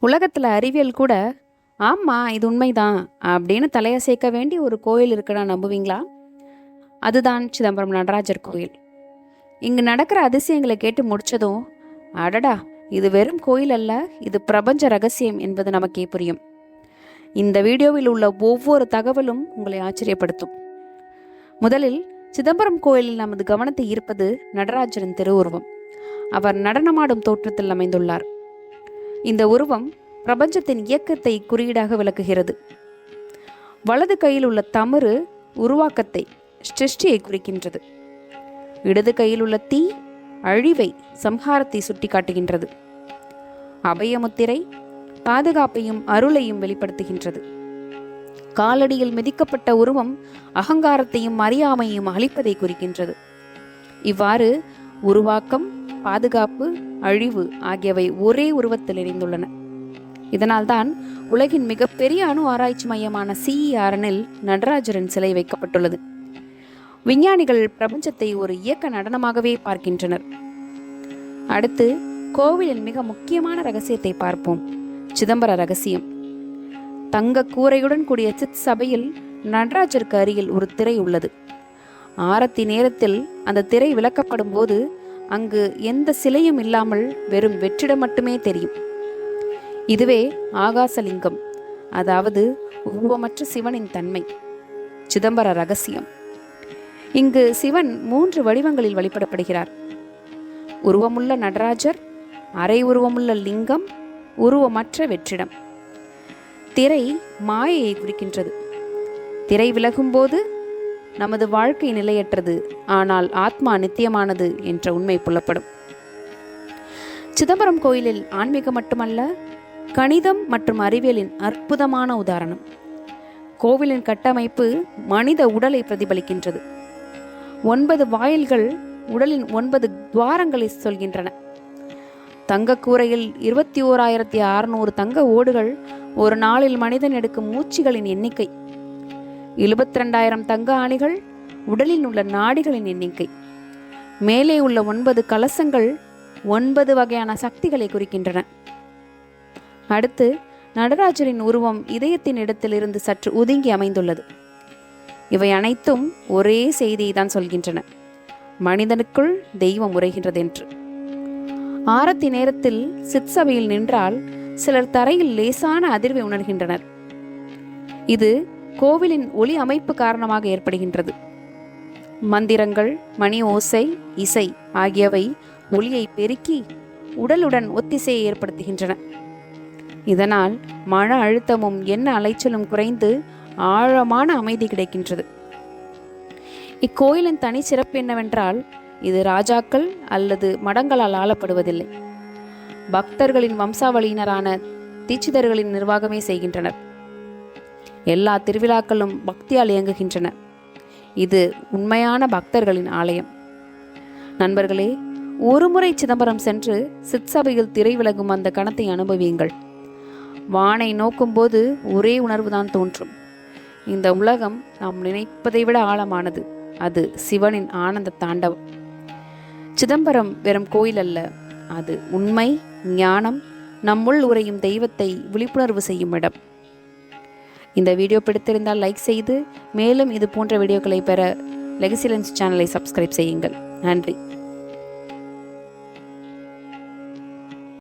உலகத்தில் அறிவியல் கூட ஆமாம் இது உண்மைதான் அப்படின்னு தலையசைக்க வேண்டிய ஒரு கோயில் இருக்குன்னா நம்புவீங்களா? அதுதான் சிதம்பரம் நடராஜர் கோயில். இங்கு நடக்கிற அதிசயங்களை கேட்டு முடிச்சதும் அடடா இது வெறும் கோயில் அல்ல இது பிரபஞ்ச ரகசியம் என்பது நமக்கே புரியும். இந்த வீடியோவில் உள்ள ஒவ்வொரு தகவலும் உங்களை ஆச்சரியப்படுத்தும். முதலில் சிதம்பரம் கோயிலில் நமது கவனத்தை ஈர்ப்பது நடராஜரின் திருவுருவம். அவர் நடனமாடும் தோற்றத்தில் அமைந்துள்ளார். இந்த உருவம் பிரபஞ்சத்தின் இயக்கத்தை குறியீடாக விளக்குகிறது. வலது கையில் உள்ள தமறு உருவாக்கத்தை சிருஷ்டியை குறிக்கின்றது. இடது கையில் உள்ள தீ அழிவை சம்ஹாரத்தை சுட்டிக்காட்டுகின்றது. அபயமுத்திரை பாதுகாப்பையும் அருளையும் வெளிப்படுத்துகின்றது. காலடியில் மிதிக்கப்பட்ட உருவம் அகங்காரத்தையும் அறியாமையும் அழிப்பதை குறிக்கின்றது. இவ்வாறு உருவாக்கம் பாதுகாப்பு அழிவு ஆகியவை ஒரே உருவத்தில் இணைந்துள்ளன. இதனால்தான் உலகின் மிகப்பெரிய அணு ஆராய்ச்சி மையமான சிஇஆர்எனில் நடராஜரின் சிலை வைக்கப்பட்டுள்ளது. விஞ்ஞானிகள் பிரபஞ்சத்தை ஒரு இயக்க நடனமாகவே பார்க்கின்றனர். அடுத்து கோவிலின் மிக முக்கியமான ரகசியத்தை பார்ப்போம். சிதம்பர ரகசியம். தங்க கூரையுடன் கூடிய சித் சபையில் நடராஜருக்கு அருகில் ஒரு திரை உள்ளது. ஆரத்தி நேரத்தில் அந்த திரை விளக்கப்படும் போது அங்கு எந்த சிலையும் இல்லாமல் வெறும் வெற்றிடம் மட்டுமே தெரியும். இதுவே ஆகாசலிங்கம் அதாவது உருவமற்ற சிவனின் தன்மை. சிதம்பர ரகசியம். இங்கு சிவன் மூன்று வடிவங்களில் வழிபடப்படுகிறார். உருவமுள்ள நடராஜர் அரை உருவமுள்ள லிங்கம் உருவமற்ற வெற்றிடம். திரை மாயையை குறிக்கின்றது. திரை விலகும்போது நமது வாழ்க்கை நிலையற்றது ஆனால் ஆத்மா நித்தியமானது என்ற உண்மை புலப்படும். சிதம்பரம் கோயிலில் ஆன்மீகம் மட்டுமல்ல கணிதம் மற்றும் அறிவியலின் அற்புதமான உதாரணம். கோவிலின் கட்டமைப்பு மனித உடலை பிரதிபலிக்கின்றது. ஒன்பது வாயில்கள் உடலின் ஒன்பது துவாரங்களை சொல்கின்றன. தங்கக்கூரையில் இருபத்தி ஓராயிரத்தி அறுநூறு தங்க ஓடுகள் ஒரு நாளில் மனிதன் எடுக்கும் மூச்சுகளின் எண்ணிக்கை. எழுபத்தி ரெண்டாயிரம் தங்க ஆணிகள் உடலில் உள்ள நாடிகளின் எண்ணிக்கை. மேலே உள்ள ஒன்பது கலசங்கள் ஒன்பது வகையான சக்திகளை குறிக்கின்றன. அடுத்து நடராஜரின் உருவம் இதயத்தின் இடத்திலிருந்து சற்று ஒதுங்கி அமைந்துள்ளது. இவை அனைத்தும் ஒரே செய்தியை தான் சொல்கின்றன. மனிதனுக்குள் தெய்வம் உரைகின்றது என்று ஆரத்தி நேரத்தில் சிற்சபையில் நின்றால் சிலர் தரையில் லேசான அதிர்வை உணர்கின்றனர். இது கோவிலின் ஒளி அமைப்பு காரணமாக ஏற்படுகின்றது. மந்திரங்கள் மணி ஓசை இசை ஆகியவை ஒளியை பெருக்கி உடலுடன் ஒத்திசையை ஏற்படுத்துகின்றன. இதனால் மன அழுத்தமும் எண்ண அலைச்சலும் குறைந்து ஆழமான அமைதி கிடைக்கின்றது. இக்கோயிலின் தனி சிறப்பு என்னவென்றால் இது ராஜாக்கள் அல்லது மடங்களால் ஆளப்படுவதில்லை. பக்தர்களின் வம்சாவளியினரான தீட்சிதர்களின் நிர்வாகமே செய்கின்றனர். எல்லா திருவிழாக்களும் பக்தியால் இயங்குகின்றன. இது உண்மையான பக்தர்களின் ஆலயம். நண்பர்களே ஒருமுறை சிதம்பரம் சென்று சிற்சபையில் திரை விலகும் அந்த கணத்தை அனுபவியுங்கள். வானை நோக்கும்போது ஒரே உணர்வுதான் தோன்றும். இந்த உலகம் நாம் நினைப்பதை விட ஆழமானது. அது சிவனின் ஆனந்த தாண்டவம். சிதம்பரம் வெறும் கோயில் அல்ல. அது உண்மை ஞானம் நம்முள் உரையும் தெய்வத்தை விழிப்புணர்வு செய்யும் இடம். இந்த வீடியோ பிடித்திருந்தால் லைக் செய்து மேலும் இது போன்ற வீடியோக்களை பெற லெகசிலன்ஸ் சேனலை சப்ஸ்கிரைப் செய்யுங்கள். நன்றி.